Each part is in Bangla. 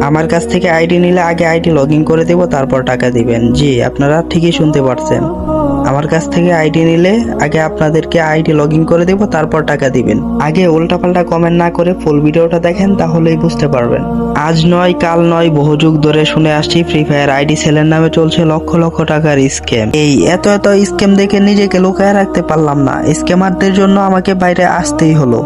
আমার কাছ থেকে আইডি নিলে আগে আইডি লগ করে দেব, তারপর টাকা দিবেন। জি, আপনারা ঠিকই শুনতে পারছেন। আমার কাছ থেকে আইডি নিলে আগে আপনাদেরকে আইডি লগ করে দেবো, তারপর টাকা দিবেন। আগে উল্টাপাল্টা কমেন্ট না করে ফুল ভিডিওটা দেখেন, তাহলেই বুঝতে পারবেন। আজ নয়, কাল নয়, বহু যুগ ধরে শুনে আসছি ফ্রি ফায়ার আইডি সেলের নামে চলছে লক্ষ লক্ষ টাকার স্ক্যাম এই এত এত স্ক্যাম দেখে নিজেকে লুকায় রাখতে পারলাম না। স্ক্যামারদের জন্য আমাকে বাইরে আসতেই হলো।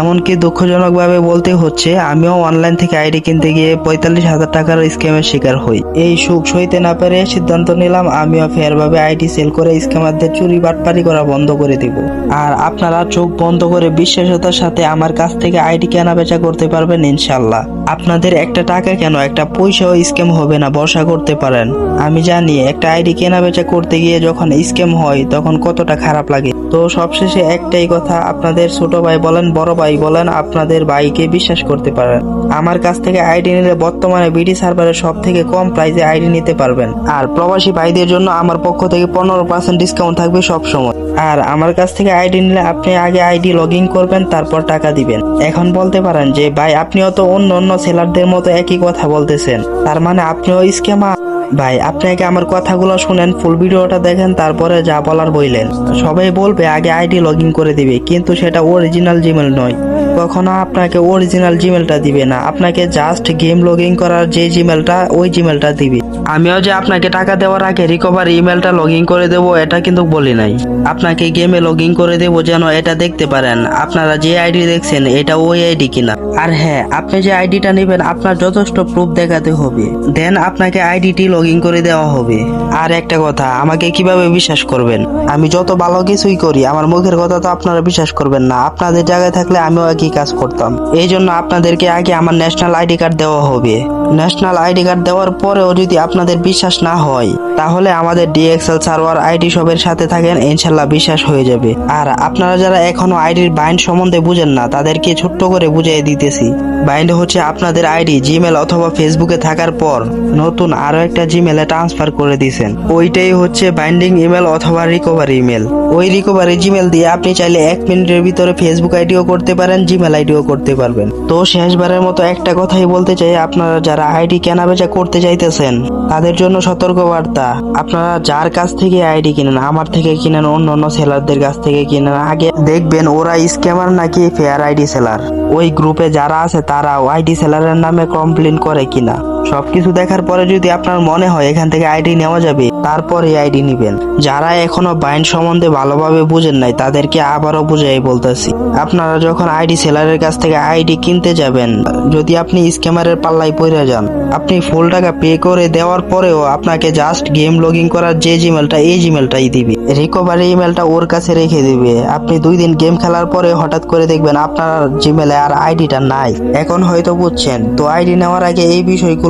এমনকি দুঃখজনকভাবে বলতে হচ্ছে, আমিও অনলাইন থেকে আইডি কিনতে গিয়ে পঁয়তাল্লিশ হাজার টাকার স্ক্যামের শিকার হই। এই সুখ সইতে না পেরে সিদ্ধান্ত নিলাম, আমিও ফেয়ারভাবে আইডি সেল করে স্ক্যামারদের চুরি বাটপারি করা বন্ধ করে দিব। আর আপনারা চোখ বন্ধ করে বিশ্বাসতার সাথে আমার কাছ থেকে আইডি কেনা বেচা করতে পারবেন ইনশাল্লাহ। আপনাদের একটা টাকা কেন, একটা পয়সাও স্ক্যাম হবে না, ভরসা করতে পারেন। আমি জানি, একটা আইডি কেনা বেচা করতে গিয়ে যখন স্ক্যাম হয়, তখন কতটা খারাপ লাগে। তো সবশেষে একটাই কথা, আপনাদের ছোট ভাই বলেন, বড় ভাই বলেন, আপনাদের ভাইকে বিশ্বাস করতে পারেন। আমার কাছ থেকে আইডি নিলে বর্তমানে বিডি সার্ভারে সব থেকে কম প্রাইসে আইডি নিতে পারবেন। আর প্রবাসী ভাইদের জন্য আমার পক্ষ থেকে পনেরো পার্সেন্ট ডিসকাউন্ট থাকবে সব সময় আর আমার কাছ থেকে আইডি নিলে আপনি আগে আইডি লগ ইন করবেন, তারপর টাকা দিবেন। এখন বলতে পারেন যে, ভাই, আপনিও তো অন্য অন্য সেলারদের মতো একই কথা বলতেছেন। তার মানে আপনিও স্ক্যামার। ভাই আপনি আগে আমার কথাগুলো শুনেন ফুল ভিডিওটা দেখেন, তারপরে যা বলার বইলেন সবাই বলবে, আগে আইডি লগ করে দিবে, কিন্তু সেটা অরিজিনাল জিমেল নয়। কখনো আপনাকে অরিজিনাল জিমেলটা দিবে না। আপনাকে জাস্ট গেম লগ ইন করার যে জিমেলটা ওই জিমেলটা দিবে। আমিও যে আপনাকে টাকা দেওয়ার আগে রিকভার ইমেলটা লগ করে দেবো, এটা কিন্তু বলি নাই। আপনাকে গেমে লগ করে দেবো যেন এটা দেখতে পারেন। আপনারা যে আইডি দেখছেন, এটা ওই আইডি কিনা। আর হ্যাঁ আপনি যে আইডিটা নেবেন, আপনার যথেষ্ট প্রুফ দেখাতে হবে। দেন আপনাকে আইডিটি লগ করে দেওয়া হবে। আর একটা কথা, আমাকে কীভাবে বিশ্বাস করবেন? আমি যত ভালো কিছুই করি, আমার মুখের কথা তো আপনারা বিশ্বাস করবেন না। আপনাদের জায়গায় থাকলে আমিও একই কাজ করতাম। এই জন্য আপনাদেরকে আগে আমার ন্যাশনাল আইডি কার্ড দেওয়া হবে। ন্যাশনাল আইডি কার্ড দেওয়ার পরেও যদি আপনাদের বিশ্বাস না হয়, তাহলে আমাদের ডিএক্সএল সার্ভার আইডি সবের সাথে থাকেন, ইনশাল্লাহ বিশ্বাস হয়ে যাবে। আর আপনারা যারা এখনও আইডির বাইন্ড সম্বন্ধে বুঝেন না, তাদেরকে ছোট্ট করে বুঝিয়ে দিতেছি। বাইন্ড হচ্ছে আপনাদের আইডি, জিমেল অথবা ফেসবুকে থাকার পর নতুন আরও একটা জিমেলে ট্রান্সফার করে দিয়েছেন ওইটাই হচ্ছে বাইন্ডিং ইমেল অথবা রিকভারি ইমেল। ওই রিকভারি জিমেল দিয়ে আপনি চাইলে এক মিনিটের ভিতরে ফেসবুক আইডিও করতে পারেন, জিমেল আইডিও করতে পারবেন। তো শেষবারের মতো একটা কথাই বলতে চাই, আপনারা যারা আইডি কেনাবেচা করতে চাইতেছেন তাদের জন্য সতর্কবার্তা। আপনারা যার কাছ থেকে আইডি কিনেন, আমার থেকে কিনেন, অন্য অন্য সেলারদের কাছ থেকে কিনেন, আগে দেখবেন ওরা স্ক্যামার নাকি ফেয়ার আইডি সেলার। ওই গ্রুপে যারা আছে তারা আইডি সেলারের নামে কমপ্লেন করে কিনা। সবকিছু দেখার পরে যদি আপনার মনে হয় এখান থেকে আইডি নেওয়া যাবে তারপরে আইডি নিবেন। যারা এখনও বাইন সম্বন্ধে ভালোভাবে বুঝেন নাই, তাদেরকে আবারও বুঝাই বলতেছি। আপনারা যখন আইডি সেলারের কাছ থেকে আইডি কিনতে যাবেন, যদি আপনি স্ক্যামারের পাল্লাই পড়ে যান, আপনি ফুল টাকা পে করে দেওয়ার পরেও আপনাকে জাস্ট গেম লগইন করার যে জিমেলটা, এই জিমেলটাই দিবে। রিকভারি ইমেলটা ওর কাছে রেখে দিবে। আপনি দুই দিন গেম খেলার পরে হঠাৎ করে দেখবেন আপনার জিমেলে আর আইডিটা নাই। এখন হয়তো বুঝছেন। তো আইডি নেওয়ার আগে এই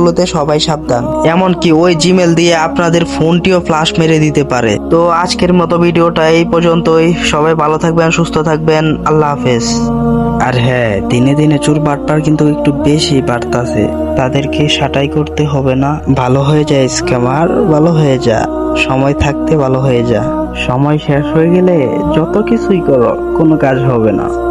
বিষয়গুলোতে সবাই সাবধান। এমনকি ওই জিমেল দিয়ে আপনাদের ফোনটিও ফ্লাশ মেরে দিতে পারে। তো আজকের মতো ভিডিওটা এই পর্যন্তই। সবাই ভালো থাকবেন সুস্থ থাকবেন। আল্লাহ হাফেজ। আর হ্যাঁ দিনে দিনে চুর বাটপার কিন্তু একটু বেশি বাড়তাছে। তাদেরকে সাটাই করতে হবে না। ভালো হয়ে যায় স্ক্যামার ভালো হয়ে যা। সময় থাকতে ভালো হয়ে যা। সময় শেষ হয়ে গেলে যত কিছুই করো কোনো কাজ হবে না।